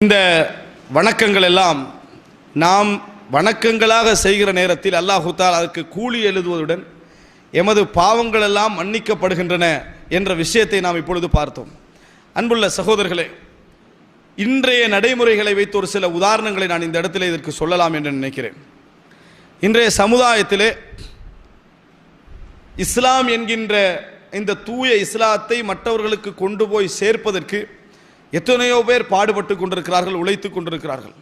இந்த வணக்கங்கள் எல்லாம் நாம் வணக்கங்களாக செய்கிற நேரத்தில் அல்லாஹுத்தால் அதற்கு கூலி எழுதுவதுடன் எமது பாவங்கள் எல்லாம் மன்னிக்கப்படுகின்றன என்ற விஷயத்தை நாம் இப்பொழுது பார்த்தோம். அன்புள்ள சகோதரர்களே இன்றைய நடைமுறைகளை வைத்து ஒரு சில உதாரணங்களை நான் இந்த இடத்துல இதற்கு சொல்லலாம் என்று நினைக்கிறேன். இன்றைய சமுதாயத்திலே இஸ்லாம் என்கின்ற இந்த தூய இஸ்லாத்தை மற்றவர்களுக்கு கொண்டு போய் சேர்ப்பதற்கு எத்தனையோ பேர் பாடுபட்டு கொண்டிருக்கிறார்கள் உழைத்து கொண்டிருக்கிறார்கள்.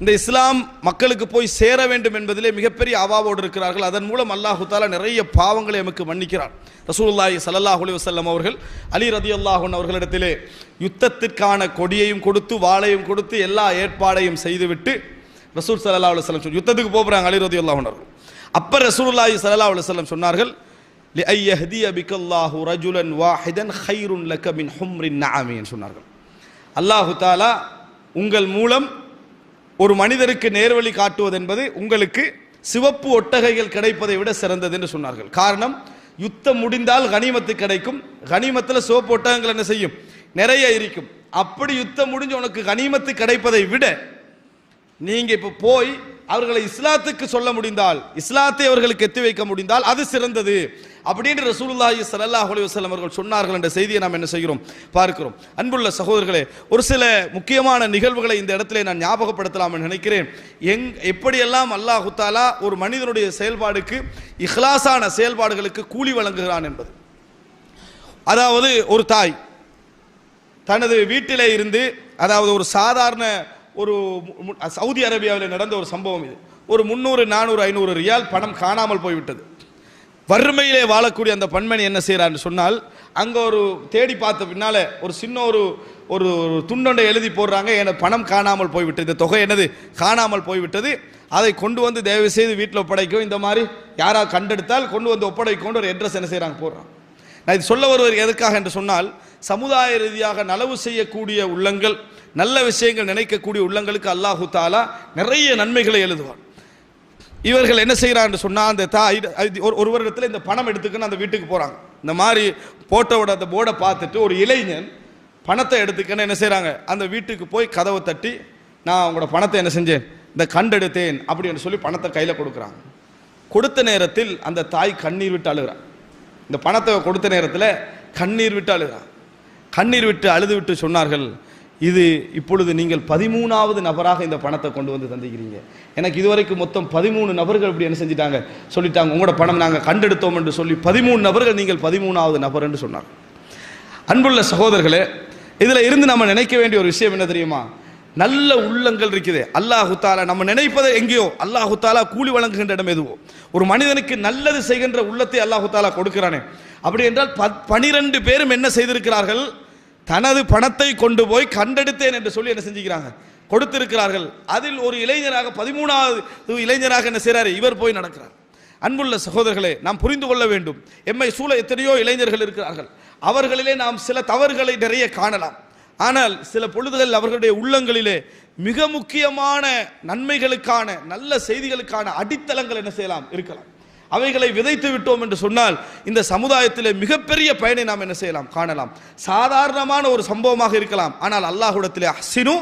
இந்த இஸ்லாம் மக்களுக்கு போய் சேர வேண்டும் என்பதிலே மிகப்பெரிய அவாவோடு இருக்கிறார்கள். அதன் மூலம் அல்லாஹுத்தால நிறைய பாவங்களை எமக்கு மன்னிக்கிறார் ரசூல்லாய் சல்லாஹ் அலி வசல்லம் அவர்கள் அலி ரதி அல்லாஹன் அவர்களிடத்திலே யுத்தத்திற்கான கொடியையும் கொடுத்து வாளையும் கொடுத்து எல்லா ஏற்பாடையும் செய்துவிட்டு ரசூல் சல்லா அலுவலம் சொல்லி யுத்தத்துக்கு போகிறாங்க அலி ரதி அல்லாஹன் அவர்கள். அப்போ ரசூல்லாய் சல்லா அலுவலம் சொன்னார்கள் லி ஐயஹதி அபிகல்லாஹு ரஜுலன் வாஹிதன் ஹைருன் லக்க மின் ஹும்ரின் என்று சொன்னார்கள். அல்லாஹு தாலா உங்கள் மூலம் ஒரு மனிதருக்கு நேர்வழி காட்டுவது என்பது உங்களுக்கு சிவப்பு ஒட்டகைகள் கிடைப்பதை விட சிறந்தது என்று சொன்னார்கள். காரணம் யுத்தம் முடிந்தால் கனிமத்து கிடைக்கும். கனிமத்தில் சிவப்பு ஒட்டகங்கள் என்ன செய்யும்? நிறைய இருக்கும். அப்படி யுத்தம் முடிஞ்சு உனக்கு கனிமத்து கிடைப்பதை விட நீங்கள் இப்போ போய் அவர்களை இஸ்லாத்துக்கு சொல்ல முடிந்தால் இஸ்லாத்தை அவர்களுக்கு எத்தி வைக்க முடிந்தால் அது சிறந்தது. அப்படின்னு ரசூலுல்லாஹி சல்லாஹ் அலுவலம் அவர்கள் சொன்னார்கள் என்ற செய்தியை நாம் என்ன செய்கிறோம்? பார்க்கிறோம். அன்புள்ள சகோதரர்களே ஒரு சில முக்கியமான நிகழ்வுகளை இந்த இடத்துல நான் ஞாபகப்படுத்தலாம் நினைக்கிறேன். எங் எப்படியெல்லாம் அல்லாஹு தாலா ஒரு மனிதனுடைய செயல்பாடுக்கு இஹ்லாஸான செயல்பாடுகளுக்கு கூலி வழங்குகிறான் என்பது. அதாவது ஒரு தாய் தனது வீட்டிலே இருந்து அதாவது ஒரு சாதாரண ஒரு சவுதி அரேபியாவில் நடந்த ஒரு சம்பவம் இது. ஒரு முந்நூறு நானூறு ஐநூறு ரியால் பணம் காணாமல் போய்விட்டது. வறுமையிலே வாழக்கூடிய அந்த பண்மணி என்ன செய்கிறான்னு சொன்னால் அங்கே ஒரு தேடி பார்த்த பின்னால் ஒரு சின்ன ஒரு ஒரு துண்டொண்டை எழுதி போடுறாங்க. என பணம் காணாமல் போய்விட்டது. இந்த தொகை என்னது? காணாமல் போய்விட்டது. அதை கொண்டு வந்து தயவு செய்து வீட்டில் ஒப்படைக்கும் இந்த மாதிரி யாராவது கண்டெடுத்தால் கொண்டு வந்து ஒப்படைக்கொண்டு ஒரு அட்ரஸ் என்ன செய்கிறாங்க போடுறான். நான் இது சொல்ல வருவது எதற்காக என்று சொன்னால் சமுதாய ரீதியாக நலவு செய்யக்கூடிய உள்ளங்கள் நல்ல விஷயங்கள் நினைக்கக்கூடிய உள்ளங்களுக்கு அல்லாஹு தாலா நிறைய நன்மைகளை எழுதுவான். இவர்கள் என்ன செய்கிறான்னு சொன்னால் அந்த தாய் ஒரு ஒரு வருடத்தில் இந்த பணம் எடுத்துக்கின்னு அந்த வீட்டுக்கு போகிறாங்க இந்த மாதிரி போட்டோட அந்த போர்டை பார்த்துட்டு ஒரு இளைஞன் பணத்தை எடுத்துக்கன்னு என்ன செய்கிறாங்க அந்த வீட்டுக்கு போய் கதவை தட்டி நான் உங்களோட பணத்தை என்ன செஞ்சேன்? இந்த கண்டெடுத்தேன் அப்படின்னு சொல்லி பணத்தை கையில் கொடுக்குறாங்க. கொடுத்த நேரத்தில் அந்த தாய் கண்ணீர் விட்டு அழுகிறான் இந்த பணத்தை கொடுத்த நேரத்தில் கண்ணீர் விட்டு அழுகிறான். கண்ணீர் விட்டு அழுது விட்டு சொன்னார்கள் இது இப்பொழுது நீங்கள் பதிமூணாவது நபராக இந்த பணத்தை கொண்டு வந்து தந்திக்கிறீங்க. எனக்கு இதுவரைக்கும் மொத்தம் பதிமூணு நபர்கள் இப்படி என்ன செஞ்சிட்டாங்க? சொல்லிட்டாங்க உங்களோட பணம் நாங்கள் கண்டெடுத்தோம் என்று சொல்லி பதிமூணு நபர்கள் நீங்கள் பதிமூணாவது நபர் என்று சொன்னார் அன்புள்ள சகோதரர்களே இதில் இருந்து நம்ம நினைக்க வேண்டிய ஒரு விஷயம் என்ன தெரியுமா? நல்ல உள்ளங்கள் இருக்குது. அல்லாஹு தாலா நம்ம நினைப்பதை எங்கேயோ அல்லாஹு தாலா கூலி வழங்குகின்ற இடம் எதுவோ. ஒரு மனிதனுக்கு நல்லது செய்கின்ற உள்ளத்தை அல்லாஹு தாலா கொடுக்கிறானே. அப்படி என்றால் பத்- பனிரெண்டு பேரும் என்ன செய்திருக்கிறார்கள்? தனது பணத்தை கொண்டு போய் கண்டெடுத்தேன் என்று சொல்லி என்ன செஞ்சுக்கிறாங்க? கொடுத்திருக்கிறார்கள். அதில் ஒரு இளைஞராக பதிமூணாவது இளைஞராக என்ன செய்கிறார் இவர் போய் நடக்கிறார். அன்புள்ள சகோதரர்களே நாம் புரிந்து கொள்ள வேண்டும். எம்மை சூழ எத்தனையோ இளைஞர்கள் இருக்கிறார்கள். அவர்களிலே நாம் சில தவறுகளை நிறைய காணலாம். ஆனால் சில பொழுதுகள் அவர்களுடைய உள்ளங்களிலே மிக முக்கியமான நன்மைகளுக்கான நல்ல செய்திகளுக்கான அடித்தளங்கள் என்ன செய்யலாம்? இருக்கலாம். அவைகளை விதைத்து விட்டோம் என்று சொன்னால் இந்த சமுதாயத்திலே மிகப்பெரிய பயனை நாம் என்ன செய்யலாம்? காணலாம். சாதாரணமான ஒரு சம்பவமாக இருக்கலாம். ஆனால் அல்லாஹ்விடத்திலே அஹ்சினு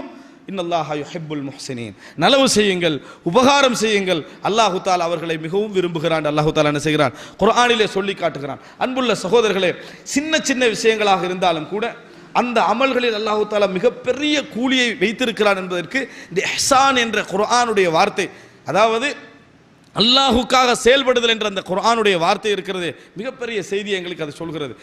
இன்னல்லாஹா யுஹிப்புல் முஹ்சினீன். நலவு செய்யுங்கள் உபகாரம் செய்யுங்கள். அல்லாஹு தால் அவர்களை மிகவும் விரும்புகிறான். அல்லாஹு தாலா என்ன செய்கிறான்? குரானிலே சொல்லி காட்டுகிறான். அன்புள்ள சகோதரர்களே சின்ன சின்ன விஷயங்களாக இருந்தாலும் கூட அந்த அமல்களில் அல்லாஹு தாலா மிகப்பெரிய கூலியை வைத்திருக்கிறான் என்பதற்கு இந்த இஹ்சான் என்ற குர்ஆனுடைய வார்த்தை அதாவது அல்லாஹுக்காக செயல்படுதல் என்ற அந்த குர்ஆனுடைய வார்த்தை இருக்கிறது. மிகப்பெரிய செய்தி எங்களுக்கு அது சொல்கிறது.